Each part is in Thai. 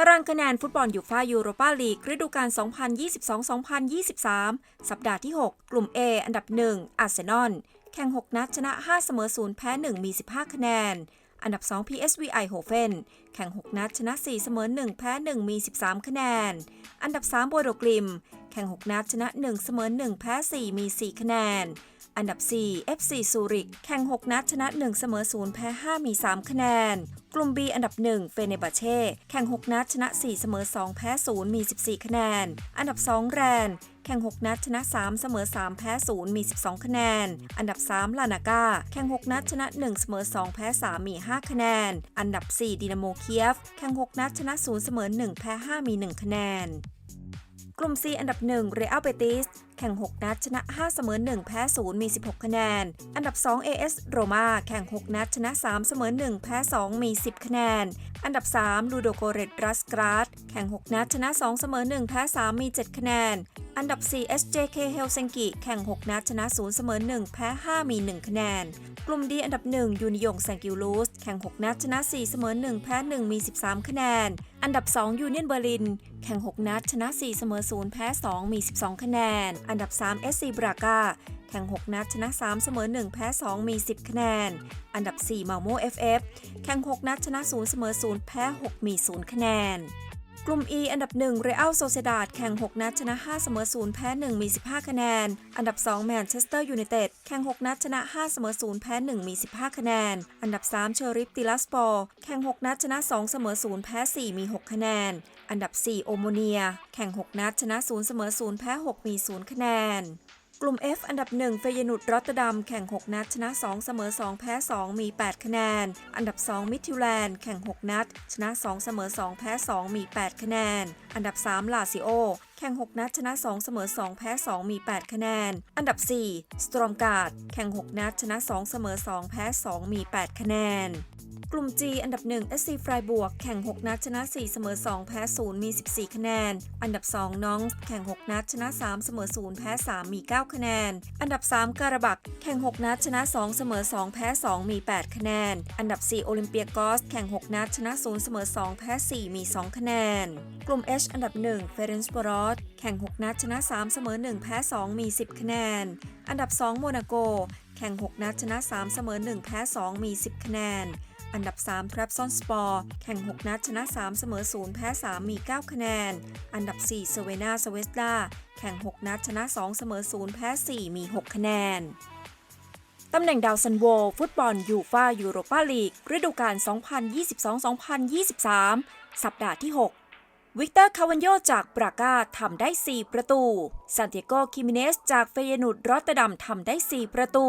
ตารางคะแนนฟุตบอลยูฟ่ายูโรปาลีกฤดูกาล 2022-2023 สัปดาห์ที่ 6 กลุ่ม A อันดับ 1 อาร์เซนอล แข่ง 6 นัดชนะ 5 เสมอ 0 แพ้ 1 มี 15 คะแนน อันดับ 2 PSV ไอโฮเฟนแข่ง 6 นัดชนะ 4 เสมอ 1 แพ้ 1 มี 13 คะแนน อันดับ 3 โบโดกลิม แข่ง 6 นัดชนะ 1 เสมอ 1 แพ้ 4 มี 4 คะแนน อันดับ 4 FC ซูริก แข่ง 6 นัดชนะ 1 เสมอ 0 แพ้ 5 มี 3 คะแนน กลุ่ม B อันดับ 1 เฟเนบาเช่ แข่ง 6 นัดชนะ 4 เสมอ 2 แพ้ 0 มี 14 คะแนน อันดับ 2 แรนแข่ง 6 นัดชนะ 3 เสมอ 3 แพ้ 0 มี 12 คะแนน อันดับ 3 ลานากาแข่ง 6 นัดชนะ 1 เสมอ 2 แพ้ 3 มี 5 คะแนน อันดับ 4 ดินาโมเคียฟ แข่ง 6 นัดชนะ 0 เสมอ 1 แพ้ 5 มี 1 คะแนน กลุ่ม C อันดับ 1 เรอัลเบติส แข่ง 6 นัด ชนะ 5 เสมอ 1 แพ้ 0 มี 16 คะแนน อันดับ 2 AS โรมาแข่ง 6 นัด ชนะ 3 เสมอ 1 แพ้ 2 มี 10 คะแนน อันดับ 3 ลูโดโกเรตรัสกราดแข่ง 6 นัด ชนะ 2 เสมอ 1 แพ้ 3 มี 7 คะแนน อันดับ 4 SJK เฮลซิงกิแข่ง 6 นัด ชนะ 0 เสมอ 1 แพ้ 5 มี 1 คะแนน กลุ่ม D อันดับ 1 ยูนิยงแซงกิวลูสแข่ง 6 นัด ชนะ 4 เสมอ 1 แพ้ 1 มี 13 คะแนน อันดับ 2 ยูเนียนเบอร์ลิน แข่ง 6 นัด ชนะ 4 เสมอ 0 แพ้ 2 มี 12 คะแนนอันดับ 3 SC บรากาแข่ง 6 นัดชนะ 3 เสมอ 1 แพ้ 2 มี 10 คะแนน อันดับ4มาโม FF แข่ง 6 นัดชนะ 0 เสมอ 0 แพ้ 6 มี 0 คะแนน กลุ่ม E อันดับ 1 เรอัลโซเซดาดแข่ง 6 นัด ชนะ 5 เสมอ 0 แพ้ 1 มี 15 คะแนน อันดับ 2 แมนเชสเตอร์ยูไนเต็ดแข่ง 6 นัด ชนะ 5 เสมอ 0 แพ้ 1 มี 15 คะแนน อันดับ 3 เชอริฟติลัสปอร์แข่ง 6 นัด ชนะ 2 เสมอ 0 แพ้ 4 มี 6 คะแนน อันดับ 4 โอโมเนีย แข่ง 6 นัด ชนะ 0 เสมอ 0 แพ้ 6 มี 0 คะแนน กลุ่ม F อันดับ 1 เฟยนุดรอตเตอร์ดัมแข่ง 6 นัด ชนะ 2 เสมอ 2 แพ้ 2 มี 8 คะแนน อันดับ 2 มิทิวแลนด์แข่ง 6 นัด ชนะ 2 เสมอ 2 แพ้ 2 มี 8 คะแนน อันดับ 3 ลาซิโอ แข่ง 6 นัด ชนะ 2 เสมอ 2 แพ้ 2 มี 8 คะแนน อันดับ 4 สตรอมการ์ด แข่ง 6 นัด ชนะ 2 เสมอ 2 แพ้ 2 มี 8 คะแนน กลุ่ม G อันดับ 1 SC ไฟบวก แข่ง 6 นัด ชนะ 4 เสมอ 2 แพ้ 0 มี 14 คะแนน อันดับ 2 น้อง แข่ง 6 นัด ชนะ 3 เสมอ 0 แพ้ 3 มี 9 คะแนน อันดับ 3 การาบัก แข่ง 6 นัด ชนะ 2 เสมอ 2 แพ้ 2 มี 8 คะแนน อันดับ 4 โอลิมเปียกอส แข่ง 6 นัด ชนะ 0 เสมอ 2 แพ้ 4 มี 2 คะแนน กลุ่ม H อันดับ 1 เฟเรนสปอรอตแข่ง 6 นัด ชนะ 3 เสมอ 1 แพ้ 2 มี 10 คะแนน อันดับ 2 โมนาโก แข่ง 6 นัด ชนะ 3 เสมอ 1 แพ้ 2 มี 10 คะแนน อันดับ 3 t r a p s o n Sport แข่ง 6 นัดชนะ 3 เสมอ 0 แพ้ 3 มี 9 คะแนน อันดับ 4 s v e n a s v e s d a แข่ง 6 นัดชนะ 2 เสมอ 0 แพ้ 4 มี 6 คะแนนตำแหน่งดาวซันโว ฟุตบอลยูฟายูโรปาลีกฤดูกาล 2022-2023 สัปดาห์ที่ 6 วิกเตอร์ คาวันโยจากปรากาทำได้ 4 ประตู ซานติโก คิมิเนส จากเฟเยนุดรอตเตอร์ดัมทำได้ 4 ประตู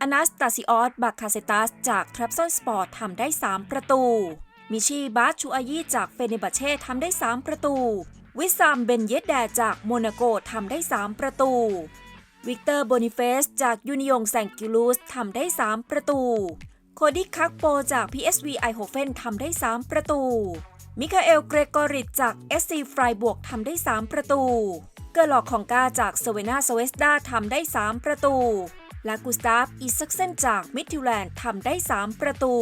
อนาสตาซิออสบาคาเซตัสจากทรัพซอนสปอร์ตทำได้ 3 ประตู มิชีบาชูอายีจากเฟเนบาเช่ทำได้ 3 ประตู วิซามเบนเยดแดจากโมนาโกทำได้ 3 ประตู วิกเตอร์โบนิเฟสจากยูนิยงแซงกิลูสทำได้ 3 ประตู โคดิคักโปจาก PSV ไอโฮเฟนทำได้ 3 ประตู มิคาเอลเกรกอริตจาก SC ไฟบวกทำได้ 3 ประตู เกอร์ลอกของกาจากเซเวนาสเวสดาทำได้ 3 ประตู และกุสตาฟอีซักเซนจากมิดฟิลแลนด์ทำได้ 3 ประตู